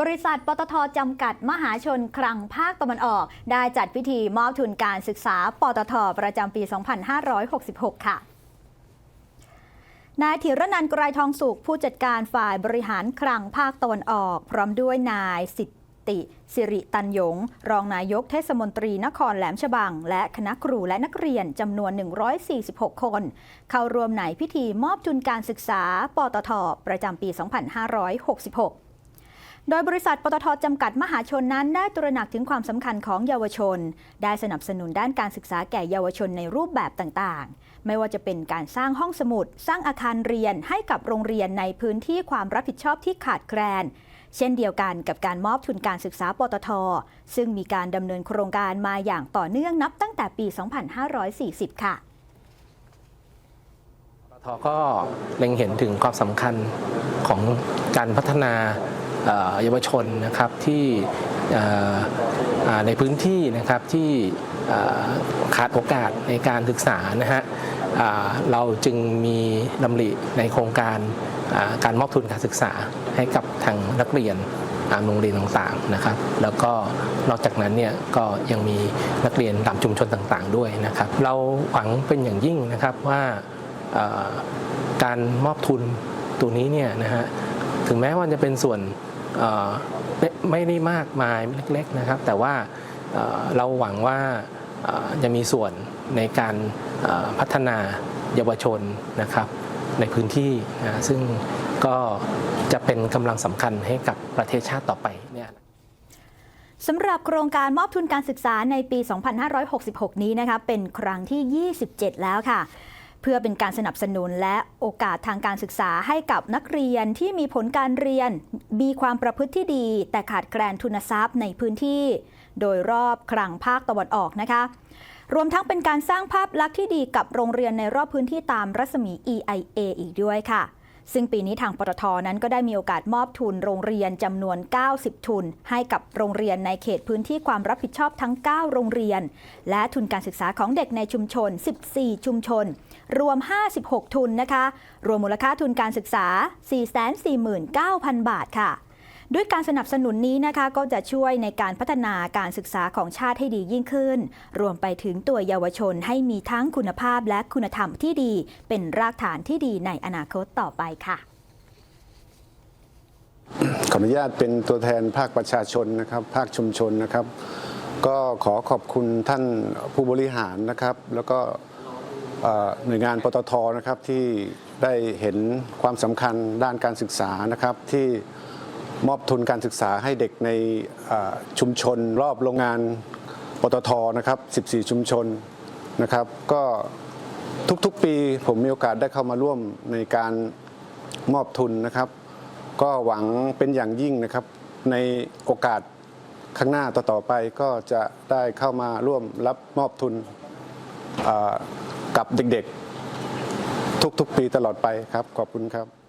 บริษัทปตทจำกัดมหาชนคลังภาคตะวันออก ได้จัดพิธีมอบทุนการศึกษา ปตทประจำปี 2566 ค่ะนายธีรนันท์ไกรทองสุข ผู้จัดการฝ่ายบริหารคลังภาคตะวันออก พร้อมด้วยนายสิทติสิริตันยง รองนายกเทศมนตรีนครแหลมฉบัง และคณะครูและนักเรียนจำนวน 146 คน เข้าร่วมในพิธีมอบทุนการศึกษา ปตท ประจำปี 2566 โดยบริษัทปตทจำกัดมหาชนนั้นได้ตระหนักถึงความสำคัญของเยาวชน ได้สนับสนุนด้านการศึกษาแก่เยาวชนในรูปแบบต่างๆ ไม่ว่าจะเป็นการสร้างห้องสมุด สร้างอาคารเรียนให้กับโรงเรียนในพื้นที่ความรับผิดชอบที่ขาดแคลน เช่นเดียวกันกับการมอบทุนการศึกษาปตท ซึ่งมีการดำเนินโครงการมาอย่างต่อเนื่องนับตั้งแต่ปี 2540 ค่ะปตทก็เล็งเห็นถึงความสำคัญของการพัฒนา เยาวชนนะครับที่ในพื้นที่นะครับที่ขาดโอกาสในการศึกษานะฮะเราจึงมีดำริในโครงการการมอบทุนการศึกษาให้กับทางนักเรียนตามโรงเรียนต่างๆนะครับ แล้วก็นอกจากนั้นเนี่ยก็ยังมีนักเรียนตามชุมชนต่างๆด้วยนะครับ เราหวังเป็นอย่างยิ่งนะครับว่าการมอบทุนตัวนี้เนี่ยนะฮะถึงแม้ว่าจะเป็นส่วน ไม่ได้มากมายเล็กๆนะครับ แต่ว่าเราหวังว่าจะมีส่วนในการพัฒนาเยาวชนนะครับ ในพื้นที่นะซึ่งก็จะเป็นกำลังสำคัญให้กับประเทศชาติต่อไปเนี่ยสำหรับโครงการมอบทุนการศึกษาในปี 2566 นี้นะคะเป็นครั้งที่ 27 แล้วค่ะ เพื่อเป็นการสนับสนุนและโอกาสทางการศึกษาให้กับนักเรียนที่มีผลการเรียน มีความประพฤติที่ดี แต่ขาดแคลนทุนทรัพย์ในพื้นที่ โดยรอบครังภาคตะวันออกนะคะ รวมทั้งเป็นการสร้างภาพลักษณ์ที่ดีกับโรงเรียนในรอบพื้นที่ตามรัศมี EIA อีกด้วยค่ะ ซึ่งปีนี้ทางปตทนั้นก็ได้มีโอกาสมอบทุนโรงเรียนจำนวน 90 ทุน ให้กับโรงเรียนในเขตพื้นที่ความรับผิดชอบทั้ง 9 โรงเรียน และทุนการศึกษาของเด็กในชุมชน 14 ชุมชน รวม 56 ทุนนะคะ รวมมูลค่าทุนการศึกษา 449,000 บาทค่ะ ด้วยการสนับสนุนนี้นะคะก็จะช่วยในการพัฒนาการศึกษาของชาติให้ดียิ่งขึ้น รวมไปถึงตัวเยาวชนให้มีทั้งคุณภาพและคุณธรรมที่ดี เป็นรากฐานที่ดีในอนาคตต่อไปค่ะ ขออนุญาตเป็นตัวแทนภาคประชาชนนะครับ ภาคชุมชนนะครับ ก็ขอขอบคุณท่านผู้บริหารนะครับ แล้วก็หน่วยงานปตทนะครับที่ได้เห็นความสำคัญด้านการศึกษานะครับที่ มอบทุนการศึกษาให้เด็กในชุมชน รอบโรงงานปตทนะครับ 14 ชุมชนนะครับ ก็ทุกๆปีผมมีโอกาสได้เข้ามาร่วมในการมอบทุนนะครับ ก็หวังเป็นอย่างยิ่งนะครับ ในโอกาสข้างหน้าต่อๆไปก็จะได้เข้ามาร่วมรับมอบทุนกับเด็กๆ ทุกๆ ปีตลอดไปครับ ขอบคุณครับ